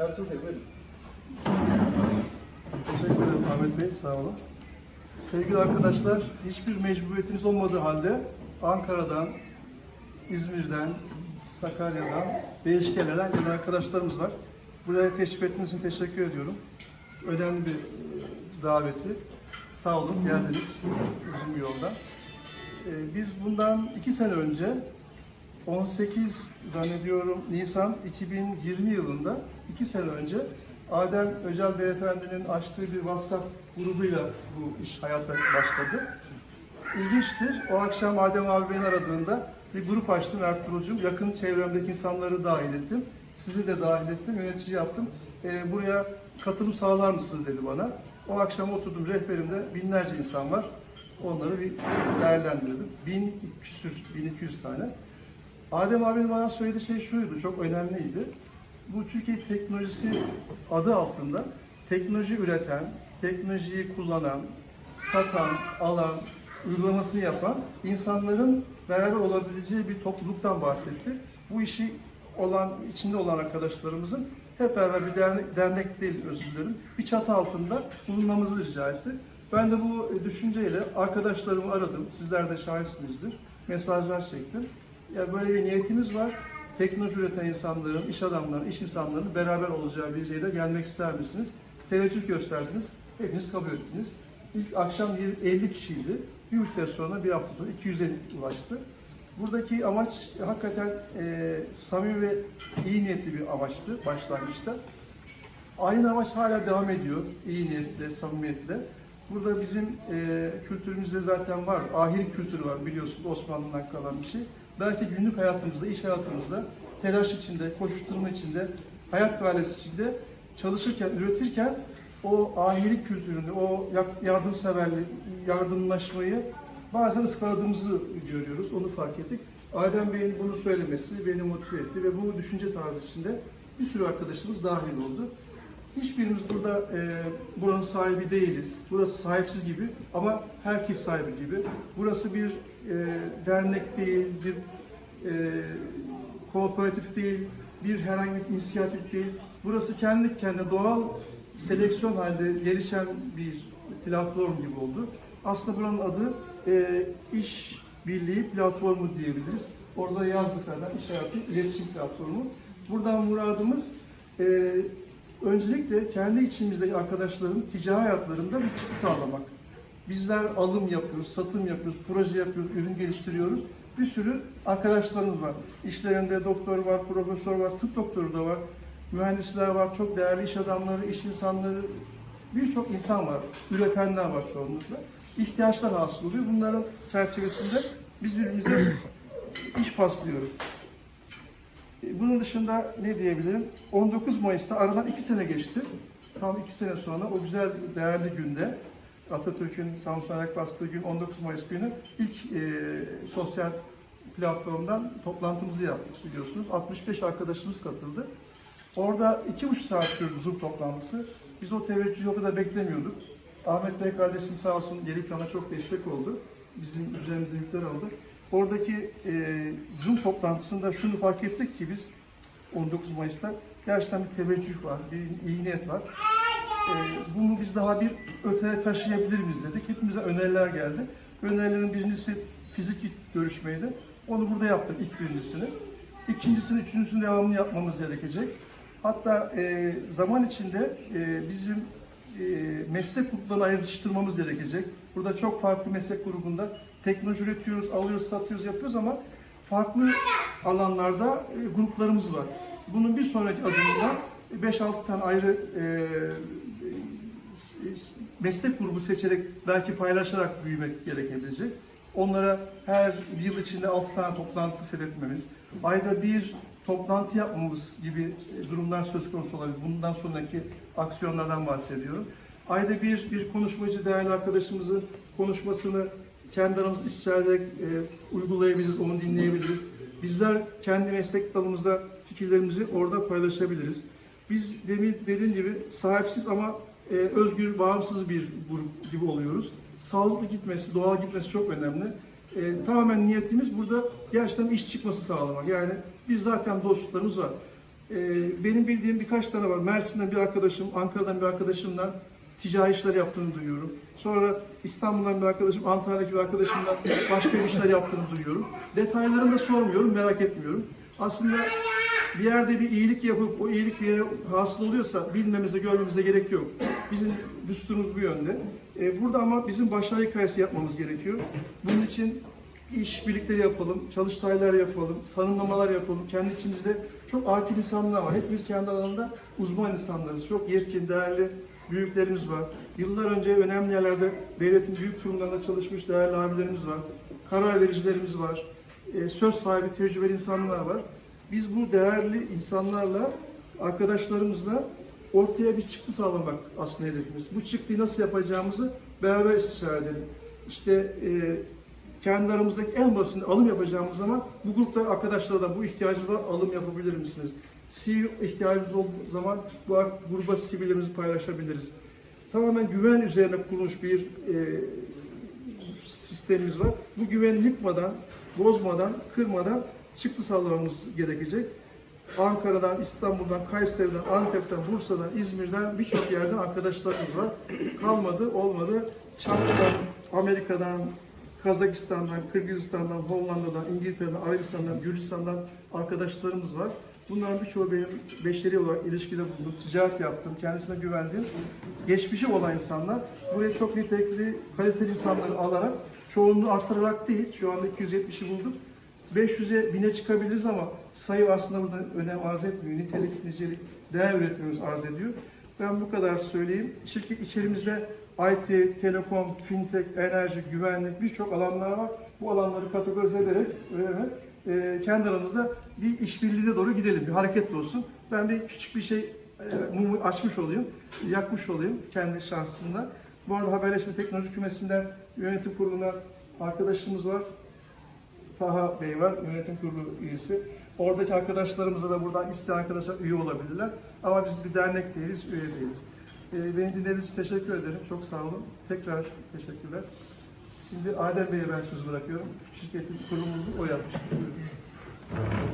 Ertuğrul Bey buyurun. Teşekkür ederim Ahmet Bey, sağ olun. Sevgili arkadaşlar, hiçbir mecburiyetiniz olmadığı halde Ankara'dan, İzmir'den, Sakarya'dan, Değişkele'den gelen arkadaşlarımız var. Buraya teşrif ettiğiniz için teşekkür ediyorum. Önemli bir e, daveti. Sağ olun, geldiniz uzun bir yoldan. E, Biz bundan iki sene önce 18 zannediyorum Nisan 2020 yılında iki sene önce Adem Öcal Beyefendi'nin açtığı bir WhatsApp grubuyla bu iş hayata başladı. İlginçtir. O akşam Adem abi beni aradığında bir grup açtım Ertuğrul'cum. Yakın çevremdeki insanları dahil ettim. Sizi de dahil ettim. Yönetici yaptım. Ee, buraya katılım sağlar mısınız dedi bana. O akşam oturdum rehberimde binlerce insan var. Onları bir değerlendirdim. Bin küsür, 1200 tane. Adem abinin bana söylediği şey şuydu, çok önemliydi. Bu Türkiye teknolojisi adı altında teknoloji üreten, teknolojiyi kullanan, satan, alan, uygulamasını yapan insanların beraber olabileceği bir topluluktan bahsetti. Bu işi olan, içinde olan arkadaşlarımızın hep beraber bir dernek, dernek değil özür dilerim, bir çatı altında bulunmamızı rica etti. Ben de bu düşünceyle arkadaşlarımı aradım, sizler de şahitsinizdir, mesajlar çektim. Ya böyle bir niyetimiz var. Teknoloji üreten insanların, iş adamlarının, iş insanlarının beraber olacağı bir yere gelmek ister misiniz? Teveccüh gösterdiniz. Hepiniz kabul ettiniz. İlk akşam bir 50 kişiydi. Bir müddet sonra, bir hafta sonra 200'e ulaştı. Buradaki amaç hakikaten e, samimi ve iyi niyetli bir amaçtı başlangıçta. Aynı amaç hala devam ediyor. İyi niyetle, samimiyetle. Burada bizim e, kültürümüzde zaten var. Ahir kültürü var biliyorsunuz Osmanlı'dan kalan bir şey. Belki günlük hayatımızda, iş hayatımızda telaş içinde, koşuşturma içinde, hayat gailesi içinde çalışırken, üretirken o ahilik kültürünü, o ya- yardımseverliği, yardımlaşmayı bazen ıskaladığımızı görüyoruz. Onu fark ettik. Adem Bey'in bunu söylemesi beni motive etti ve bu düşünce tarzı içinde bir sürü arkadaşımız dahil oldu. Hiçbirimiz burada e, buranın sahibi değiliz. Burası sahipsiz gibi ama herkes sahibi gibi. Burası bir e, dernek değil, bir e, kooperatif değil, bir herhangi bir inisiyatif değil. Burası kendi kendine doğal seleksiyon halinde gelişen bir platform gibi oldu. Aslında buranın adı e, iş birliği platformu diyebiliriz. Orada yazdık zaten iş hayatı iletişim platformu. Buradan muradımız e, öncelikle kendi içimizdeki arkadaşların ticari hayatlarında bir çıktı sağlamak. Bizler alım yapıyoruz, satım yapıyoruz, proje yapıyoruz, ürün geliştiriyoruz. Bir sürü arkadaşlarımız var. İşlerinde doktor var, profesör var, tıp doktoru da var, mühendisler var, çok değerli iş adamları, iş insanları, birçok insan var. Üretenler var çoğunlukla. İhtiyaçlar hasıl oluyor. Bunların çerçevesinde biz birbirimize iş paslıyoruz. E, Bunun dışında ne diyebilirim? 19 Mayıs'ta aradan iki sene geçti. Tam iki sene sonra o güzel değerli günde Atatürk'ün Samsun'a ayak bastığı gün 19 Mayıs günü ilk e, sosyal platformdan toplantımızı yaptık biliyorsunuz. 65 arkadaşımız katıldı. Orada iki buçuk saat sürdü Zoom toplantısı. Biz o teveccühü o kadar beklemiyorduk. Ahmet Bey kardeşim sağ olsun geri plana çok destek oldu. Bizim üzerimize yükler aldı. Oradaki e, Zoom toplantısında şunu fark ettik ki biz 19 Mayıs'ta gerçekten bir teveccüh var, bir iyi niyet var. E, bunu biz daha bir öteye taşıyabilir miyiz dedik. Hepimize öneriler geldi. Önerilerin birincisi fizik görüşmeydi. Onu burada yaptık ilk birincisini. İkincisini, üçüncüsünü devamını yapmamız gerekecek. Hatta e, zaman içinde e, bizim e, meslek gruplarını ayrıştırmamız gerekecek. Burada çok farklı meslek grubunda teknoloji üretiyoruz, alıyoruz, satıyoruz, yapıyoruz ama farklı alanlarda e, gruplarımız var. Bunun bir sonraki adımında 5-6 tane ayrı e, s- meslek grubu seçerek belki paylaşarak büyümek gerekebilecek. Onlara her yıl içinde 6 tane toplantı seyretmemiz, ayda bir toplantı yapmamız gibi e, durumlar söz konusu olabilir. Bundan sonraki aksiyonlardan bahsediyorum. Ayda bir bir konuşmacı değerli arkadaşımızın konuşmasını kendi aramızda istişare ederek e, uygulayabiliriz, onu dinleyebiliriz. Bizler kendi meslek dalımızda fikirlerimizi orada paylaşabiliriz. Biz demin dediğim gibi sahipsiz ama e, özgür, bağımsız bir grup gibi oluyoruz. Sağlıklı gitmesi, doğal gitmesi çok önemli. E, tamamen niyetimiz burada gerçekten iş çıkması sağlamak. Yani biz zaten dostluklarımız var. Ee, benim bildiğim birkaç tane var. Mersin'den bir arkadaşım, Ankara'dan bir arkadaşımdan ticari işler yaptığını duyuyorum. Sonra İstanbul'dan bir arkadaşım, Antalya'daki bir arkadaşımdan başka işler yaptığını duyuyorum. Detaylarını da sormuyorum, merak etmiyorum. Aslında bir yerde bir iyilik yapıp o iyilik bir yere hasıl oluyorsa bilmemize, görmemize gerek yok. Bizim düsturumuz bu yönde. Ee, burada ama bizim başarı hikayesi yapmamız gerekiyor. Bunun için iş birlikleri yapalım, çalıştaylar yapalım, tanımlamalar yapalım. Kendi içimizde çok akil insanlar var. Hepimiz kendi alanında uzman insanlarız. Çok yetkin, değerli büyüklerimiz var. Yıllar önce önemli yerlerde devletin büyük kurumlarında çalışmış değerli abilerimiz var. Karar vericilerimiz var. e, söz sahibi, tecrübeli insanlar var. Biz bu değerli insanlarla, arkadaşlarımızla ortaya bir çıktı sağlamak aslında hedefimiz. Bu çıktıyı nasıl yapacağımızı beraber istişare edelim. İşte e, kendi aramızdaki en basit alım yapacağımız zaman bu grupta arkadaşlara da bu ihtiyacınız var, alım yapabilir misiniz? CV ihtiyacımız olduğu zaman bu gruba CV'lerimizi paylaşabiliriz. Tamamen güven üzerine kurulmuş bir e, sistemimiz var. Bu güveni yıkmadan, bozmadan, kırmadan çıktı sağlamamız gerekecek. Ankara'dan, İstanbul'dan, Kayseri'den, Antep'ten, Bursa'dan, İzmir'den birçok yerden arkadaşlarımız var. Kalmadı, olmadı. Çat'tan, Amerika'dan, Kazakistan'dan, Kırgızistan'dan, Hollanda'dan, İngiltere'den, Arabistan'dan, Gürcistan'dan arkadaşlarımız var. Bunların birçoğu benim beşeri olarak ilişkide bulundum, ticaret yaptım, kendisine güvendiğim, geçmişi olan insanlar. Buraya çok nitelikli, kaliteli insanları alarak, çoğunluğu arttırarak değil, şu anda 270'i bulduk. 500'e bine çıkabiliriz ama sayı aslında burada önem arz etmiyor. Nitelik, nicelik, değer üretmemiz arz ediyor. Ben bu kadar söyleyeyim. Şirket içerimizde IT, telekom, fintech, enerji, güvenlik birçok alanlar var. Bu alanları kategorize ederek mi? Ee, kendi aramızda bir işbirliğine doğru gidelim, bir hareket olsun. Ben bir küçük bir şey e, mumu açmış olayım, yakmış olayım kendi şahsında. Bu arada Haberleşme Teknoloji Kümesi'nden yönetim kuruluna arkadaşımız var. Taha Bey var, yönetim kurulu üyesi. Oradaki arkadaşlarımıza da buradan isteyen arkadaşlar üye olabilirler. Ama biz bir dernek değiliz, üye değiliz. Ee, beni dinlediğiniz için teşekkür ederim. Çok sağ olun. Tekrar teşekkürler. Şimdi Adem Bey'e ben sözü bırakıyorum. Şirketin kurulumuzu o yapmıştır. Buyurun.